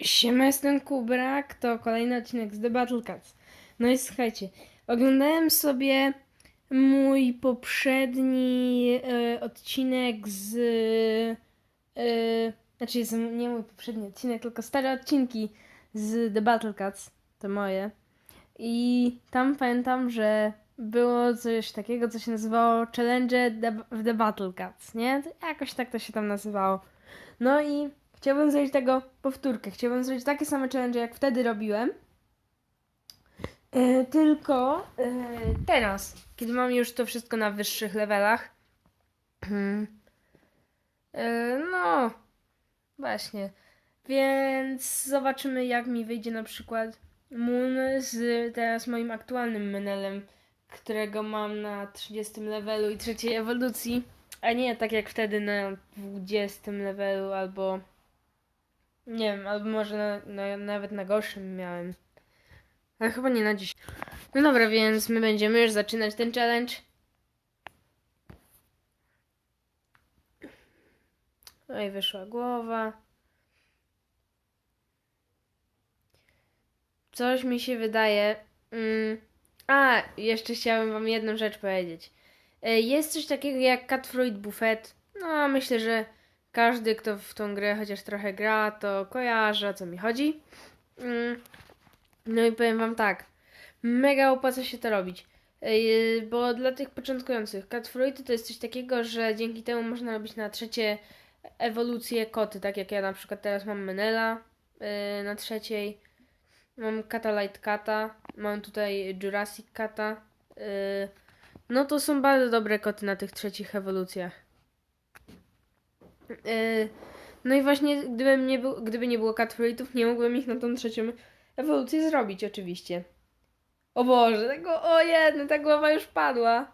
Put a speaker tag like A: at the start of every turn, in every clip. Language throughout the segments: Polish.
A: Siema, jestem Kubrak, to kolejny odcinek z The Battle Cats. No i słuchajcie, oglądałem sobie mój poprzedni e, odcinek z... E, znaczy, nie mój poprzedni odcinek, tylko stare odcinki z The Battle Cats, to moje. I tam pamiętam, że było coś takiego, co się nazywało Challenge w The Battle Cats, nie? Jakoś tak to się tam nazywało. No i chciałbym zrobić tego powtórkę. Chciałbym zrobić takie same challenge, jak wtedy robiłem. E, tylko e, teraz, kiedy mam już to wszystko na wyższych levelach. hmm, e, no, właśnie. Więc zobaczymy, jak mi wyjdzie na przykład Moon z teraz moim aktualnym menelem, którego mam na 30 levelu i trzeciej ewolucji. A nie tak jak wtedy na 20 levelu albo nie wiem, albo może na, na, nawet na gorszym miałem. Ale chyba nie na dziś. No dobra, więc my będziemy już zaczynać ten challenge. I wyszła głowa. Coś mi się wydaje. Mm. A, jeszcze chciałabym wam jedną rzecz powiedzieć. E, Jest coś takiego jak Catfruit Buffet. No, myślę, że każdy, kto w tą grę chociaż trochę gra, to kojarzy o co mi chodzi. Mm. No i powiem wam tak. Mega opłaca się to robić. Bo dla tych początkujących, Catfruity to jest coś takiego, że dzięki temu można robić na trzecie ewolucje koty, tak jak ja na przykład teraz mam Menela yy, na trzeciej, mam Kata Light Kata, mam tutaj Jurassic Kata. Yy, No to są bardzo dobre koty na tych trzecich ewolucjach. Yy, No i właśnie, gdybym nie był, gdyby nie było Catfruitów, nie mógłbym ich na tą trzecią ewolucję zrobić, oczywiście. O Boże, tego, o jedno, ta głowa już padła.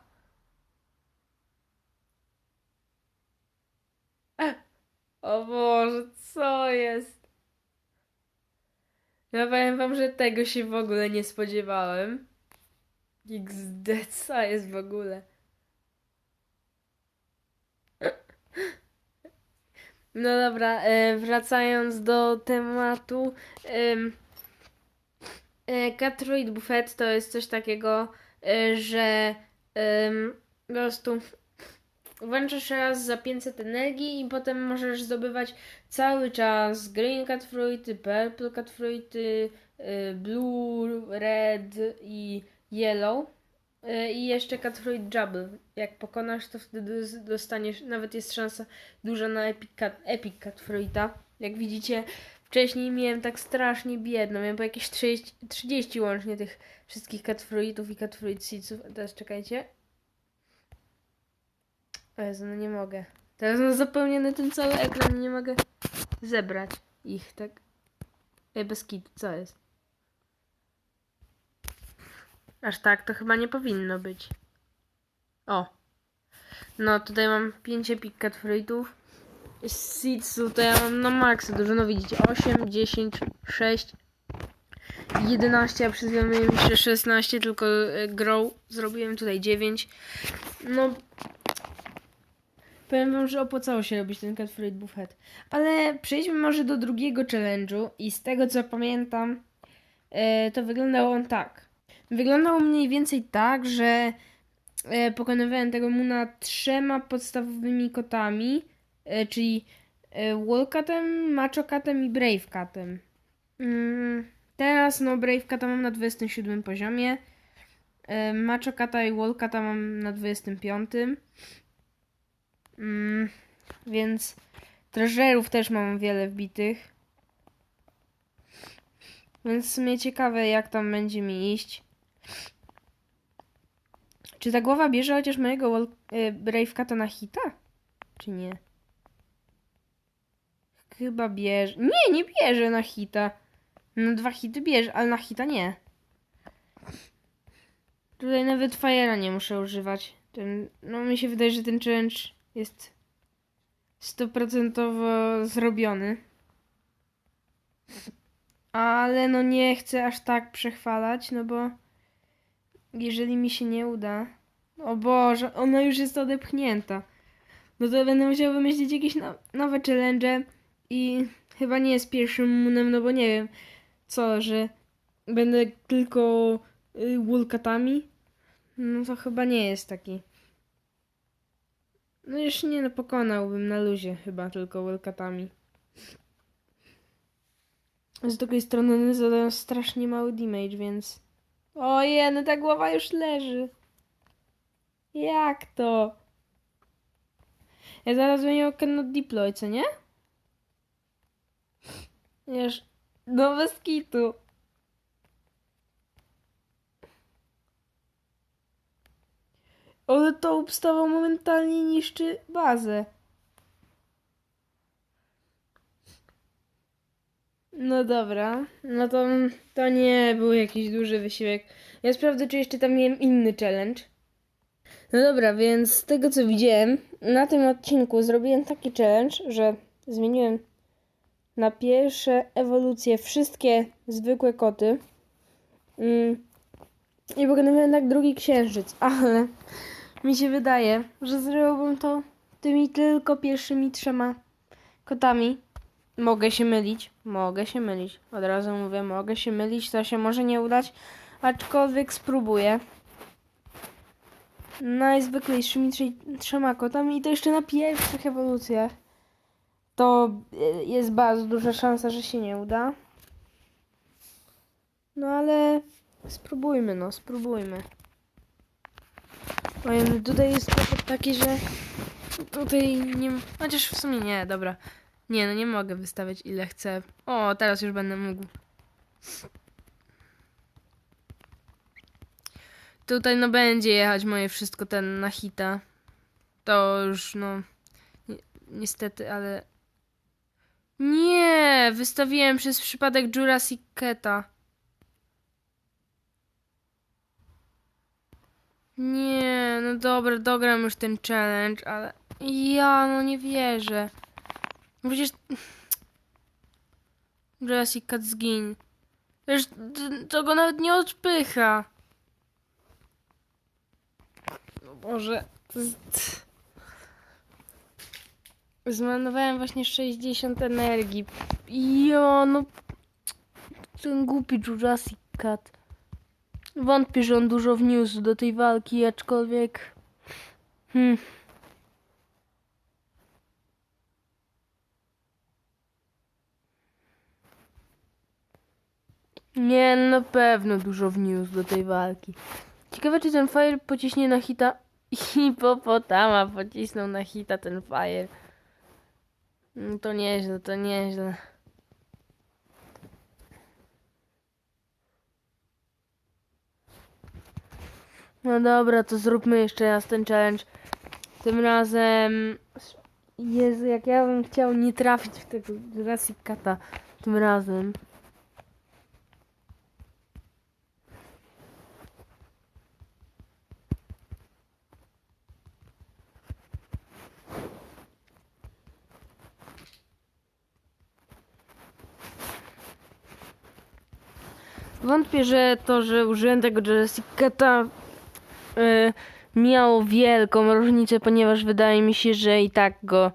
A: O Boże, co jest? Ja powiem wam, że tego się w ogóle nie spodziewałem. XD, co jest w ogóle? No dobra, e, wracając do tematu. em, e, Catruit Buffet to jest coś takiego, e, że po prostu włączasz raz za 500 energii i potem możesz zdobywać cały czas Green Catfruity, Purple Catfruity, e, Blue, Red i Yellow. E, I jeszcze Catfruit Jubble. Jak pokonasz, to wtedy dos- dostaniesz, nawet jest szansa duża na Epic, Cat, Epic Catfruita. Jak widzicie, wcześniej miałem tak strasznie biedno. Miałem po jakieś 30, 30 łącznie tych wszystkich Catfruitów i Catfruit Seedsów. A Teraz czekajcie. O Jezu, no nie mogę. Teraz mam zapełniony ten cały ekran nie mogę zebrać ich, tak? Ej, bez kitu, co jest? Aż tak, to chyba nie powinno być. O. No, tutaj mam 5 epic catfruitów. Seedsu to ja mam na maksa dużo, no widzicie, 8, 10, 6, 11, a miałem jeszcze 16, tylko e, grow zrobiłem tutaj 9. No, powiem wam, że opłacało się robić ten catfruit buffet. Ale przejdźmy może do drugiego challenge'u i z tego co pamiętam, e, to wyglądał on tak. Wyglądał mniej więcej tak, że e, pokonywałem tego Muna trzema podstawowymi kotami, e, czyli e, Wallcatem, Machocatem i Bravecatem. Mm, teraz no Bravecata mam na 27 poziomie, Machocata i Wallcata mam na 25. Mm, więc treasurów też mam wiele wbitych. Więc w sumie ciekawe jak tam będzie mi iść. Czy ta głowa bierze chociaż mojego y, Bravecata na hita? Czy nie? Chyba bierze. Nie, nie bierze na hita. Na dwa hity bierze, ale na hita nie. Tutaj nawet Fire'a nie muszę używać. Ten, no mi się wydaje, że ten challenge jest stuprocentowo zrobiony. Ale no nie chcę aż tak przechwalać, no bo jeżeli mi się nie uda. O Boże, ona już jest odepchnięta. No to będę musiał wymyślić jakieś no, nowe challenge i chyba nie jest pierwszym munem, no bo nie wiem, co, że będę tylko y, wulkatami? No to chyba nie jest taki. No już nie, no pokonałbym na luzie chyba tylko wulkatami. Z drugiej strony one zadają strasznie mały damage, więc... Ojej, no ta głowa już leży. Jak to? Ja zaraz zmienię cannot deploy, co nie? Wiesz, no bez kitu. Ale to obstawa momentalnie niszczy bazę. No dobra, no to, to nie był jakiś duży wysiłek. Ja sprawdzę, czy jeszcze tam miałem inny challenge. No dobra, więc z tego co widziałem, na tym odcinku zrobiłem taki challenge, że zmieniłem na pierwsze ewolucje wszystkie zwykłe koty. Mm. I pokonywałem tak drugi księżyc, ale mi się wydaje, że zrobiłbym to tymi tylko pierwszymi trzema kotami. Mogę się mylić, mogę się mylić. Od razu mówię, mogę się mylić, to się może nie udać, aczkolwiek spróbuję. Najzwyklejszymi trze- trzema kotami i to jeszcze na pierwszych ewolucjach. To e, jest bardzo duża szansa, że się nie uda. No ale spróbujmy, no, spróbujmy. Oj, no tutaj jest taki, że tutaj nie... Chociaż w sumie nie, dobra. Nie, no nie mogę wystawiać ile chcę. O, teraz już będę mógł. Tutaj no będzie jechać moje wszystko ten na hita. To już no... Ni niestety, ale... Nie! Wystawiłem przez przypadek Jurassic Keta. Nie, no dobra, dogram już ten challenge, ale... Ja, no nie wierzę. No. Jurassic Cat zgiń. Przecież to go nawet nie odpycha. No Boże. Zmarnowałem właśnie 60 energii. Jo, no... Ten głupi Jurassic Cat. Wątpię, że on dużo wniósł do tej walki, aczkolwiek... Hmm. Nie, na pewno dużo wniósł do tej walki. Ciekawe, czy ten Fire pociśnie na hita. Hipopotama pocisnął na hita ten Fire. No to nieźle, to nieźle. No dobra, to zróbmy jeszcze raz ten challenge. Tym razem... Jezu, jak ja bym chciał nie trafić w tego Jurassic Cata tym razem. Że to, że użyłem tego Jurassic Cata y, miało wielką różnicę, ponieważ wydaje mi się, że i tak go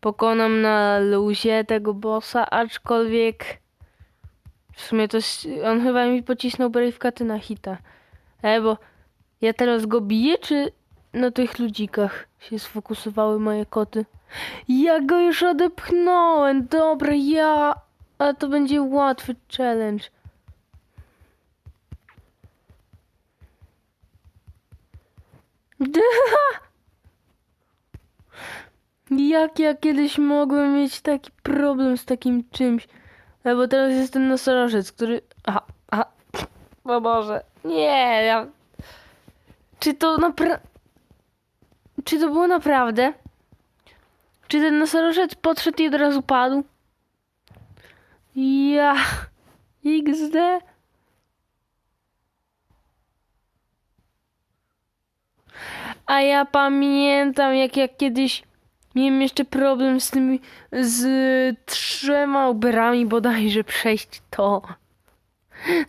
A: pokonam na luzie tego bossa, aczkolwiek w sumie to on chyba mi pocisnął Brave Caty na hita. E, bo ja teraz go biję, czy na tych ludzikach się sfokusowały moje koty? Ja go już odepchnąłem, dobra, ja... A to będzie łatwy challenge. Jak ja kiedyś mogłem mieć taki problem z takim czymś? E, bo teraz jest ten nosorożec, który... Aha, aha. O Boże. Nie, ja... Czy to napra... Czy to było naprawdę? Czy ten nosorożec podszedł i od razu padł? Ja... XD... A ja pamiętam, jak ja kiedyś miałem jeszcze problem z tymi, z trzema uberami bodajże przejść to.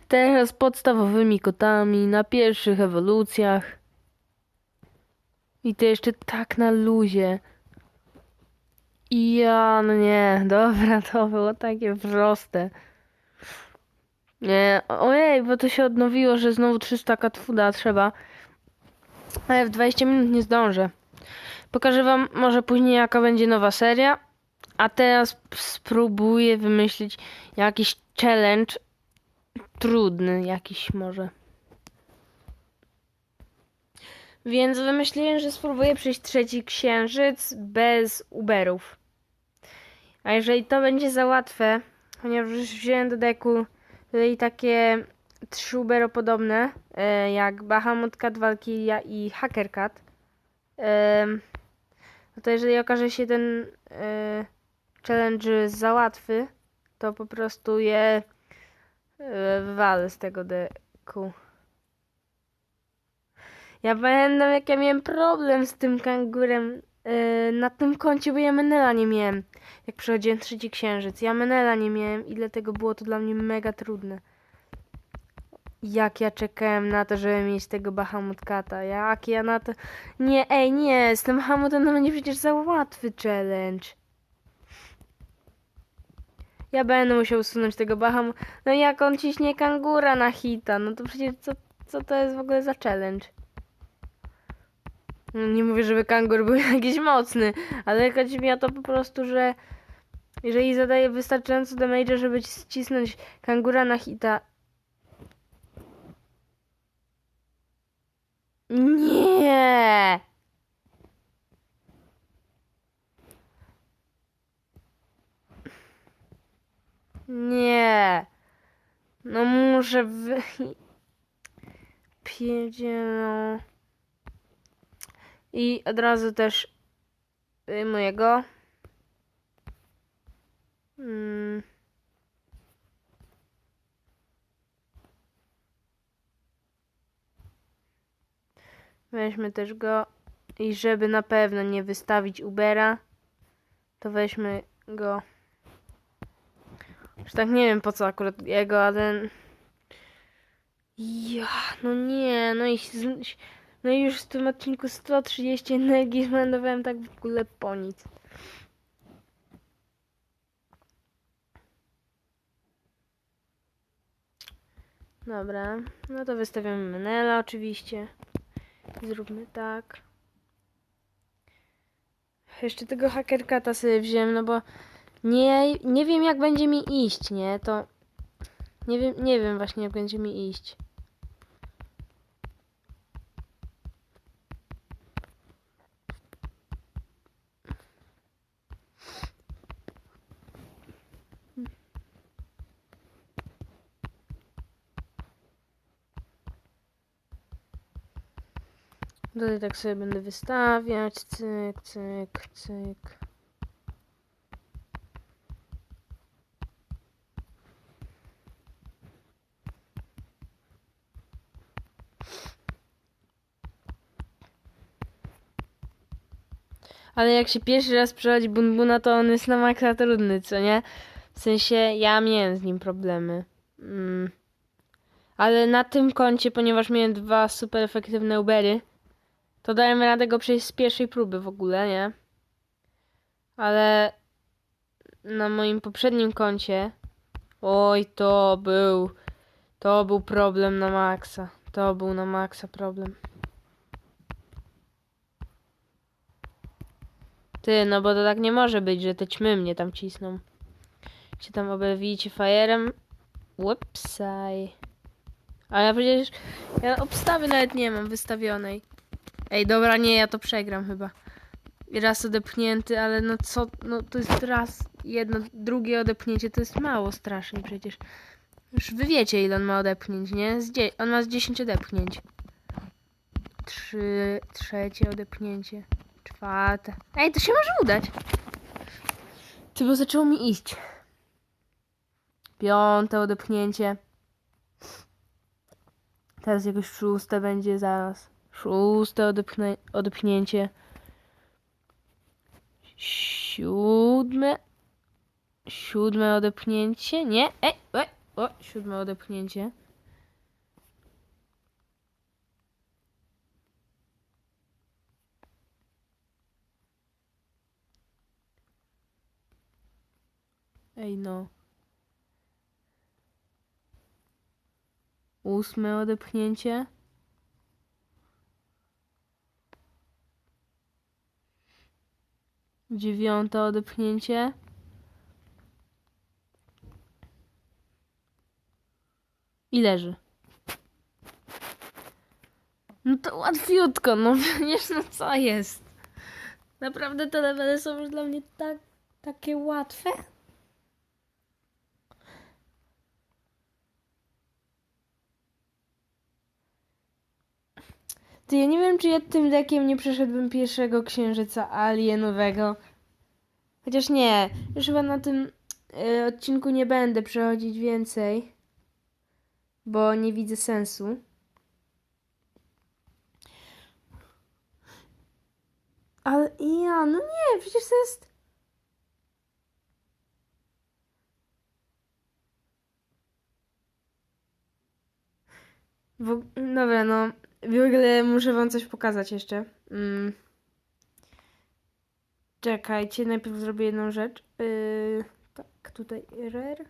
A: Teraz podstawowymi kotami, na pierwszych ewolucjach. I to jeszcze tak na luzie. Ja, no nie, dobra, to było takie proste. Nie, ojej, bo to się odnowiło, że znowu 300 katfuda trzeba. Ale w 20 minut nie zdążę. Pokażę wam może później jaka będzie nowa seria. A teraz spróbuję wymyślić jakiś challenge trudny jakiś może. Więc wymyśliłem, że spróbuję przejść trzeci księżyc bez Uberów. A jeżeli to będzie za łatwe, ponieważ już wziąłem do deku tutaj takie trzy Uberopodobne, e, jak Bahamut Cat, Valkyria i Hacker Cat, e, no to jeżeli okaże się ten e, challenge za łatwy, to po prostu je e, wywalę z tego deku. Ja pamiętam jak ja miałem problem z tym kangurem yy, na tym koncie, bo ja Menela nie miałem. Jak przechodziłem trzeci księżyc. Ja Menela nie miałem i dlatego było to dla mnie mega trudne. Jak ja czekałem na to, żeby mieć tego Bahamutkata. Jak ja na to... Nie, ej, nie, z tym Bahamutem to będzie przecież za łatwy challenge. Ja będę musiał usunąć tego Bahamut... No jak on ciśnie kangura na hita, no to przecież co, co to jest w ogóle za challenge? No, Nie mówię, żeby kangur był jakiś mocny, ale chodzi mi o to po prostu, że jeżeli zadaje wystarczająco damage, żeby ścisnąć kangura na hita. Nie! Nie! No muszę wy... Pierdzielą. I od razu też wyjmuję go. Mm. Weźmy też go i żeby na pewno nie wystawić Ubera, to weźmy go. Już tak nie wiem po co akurat jego, ale... Ja, no nie, no i... no i już w tym odcinku 130 energii zmarnowałem tak w ogóle po nic. Dobra, no to wystawiamy Menela oczywiście. Zróbmy tak. Jeszcze tego hakerkata sobie wziąłem, no bo nie, nie wiem jak będzie mi iść, nie? To nie wiem, nie wiem właśnie jak będzie mi iść. Tutaj tak sobie będę wystawiać. Cyk, cyk, cyk. Ale jak się pierwszy raz przechodzi Bunbuna, to on jest na maksa trudny, co nie? W sensie, ja miałem z nim problemy. Mm. Ale na tym koncie, ponieważ miałem dwa super efektywne Ubery, to dałem radę go przejść z pierwszej próby w ogóle, nie? Ale na moim poprzednim koncie, oj, to był, to był problem na maksa. To był na maksa problem. Ty, no bo to tak nie może być, że te ćmy mnie tam cisną. Się tam obelwijcie fajerem. Whoopsaj. A ja przecież, ja obstawy nawet nie mam wystawionej. Ej, dobra, nie, ja to przegram chyba. Raz odepchnięty, ale no co, no to jest raz, jedno, drugie odepchnięcie, to jest mało strasznie przecież. Już wy wiecie, ile on ma odepchnięć, nie? On ma z 10 odepchnięć. Trzy, trzecie odepchnięcie. Czwarte. Ej, to się może udać. Ty, bo zaczęło mi iść. Piąte odepchnięcie. Teraz jakoś szóste będzie zaraz. Szóste odepchnie, odepchnięcie. Siódme. Siódme odepchnięcie. Nie. Ej, ej. O, siódme odepchnięcie. Ej no. Ósme odepchnięcie. Dziewiąte odepchnięcie. I leży. No to łatwiutko, no przecież no co jest? Naprawdę te levely są już dla mnie tak, takie łatwe? Ty ja nie wiem, czy ja tym dekiem nie przeszedłbym pierwszego księżyca alienowego. Chociaż nie, już chyba na tym y, odcinku nie będę przechodzić więcej, bo nie widzę sensu. Ale ja, no nie, przecież to jest. Dobra, no. W ogóle muszę wam coś pokazać jeszcze. Mm. Czekajcie, najpierw zrobię jedną rzecz. Yy, tak, tutaj RR.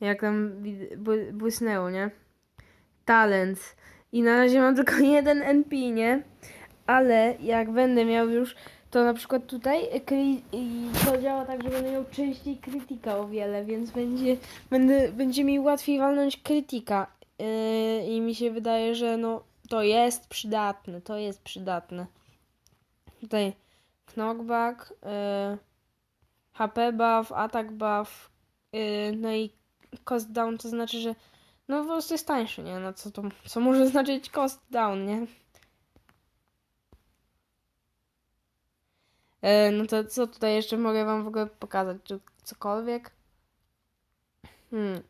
A: Jak tam błysnęło, nie? Talent. I na razie mam tylko jeden NP, nie? Ale jak będę miał już, to na przykład tutaj i to działa tak, że będę miał częściej krytyka o wiele, więc będzie, będę, będzie mi łatwiej walnąć krytyka. Yy, I mi się wydaje, że no to jest przydatne, to jest przydatne. Tutaj knockback, yy, HP buff, attack buff, yy, no i cost down to znaczy, że no po prostu jest tańszy, nie? No co to, co może znaczyć cost down, nie? E, No to co tutaj jeszcze mogę wam w ogóle pokazać? Czy cokolwiek? Hmm.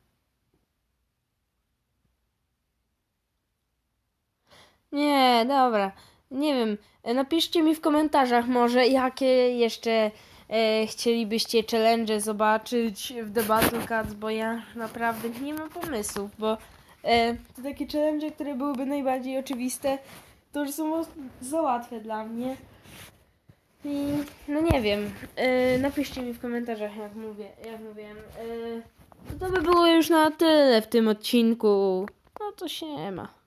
A: Nie, dobra. Nie wiem. Napiszcie mi w komentarzach może, jakie jeszcze e, chcielibyście challenge zobaczyć w The Battle Cats, bo ja naprawdę nie mam pomysłów, bo e, to takie challenge, które byłyby najbardziej oczywiste, to już są za łatwe dla mnie. I no nie wiem. E, napiszcie mi w komentarzach, jak mówię, jak mówiłem. E, to by było już na tyle w tym odcinku. No to się ma.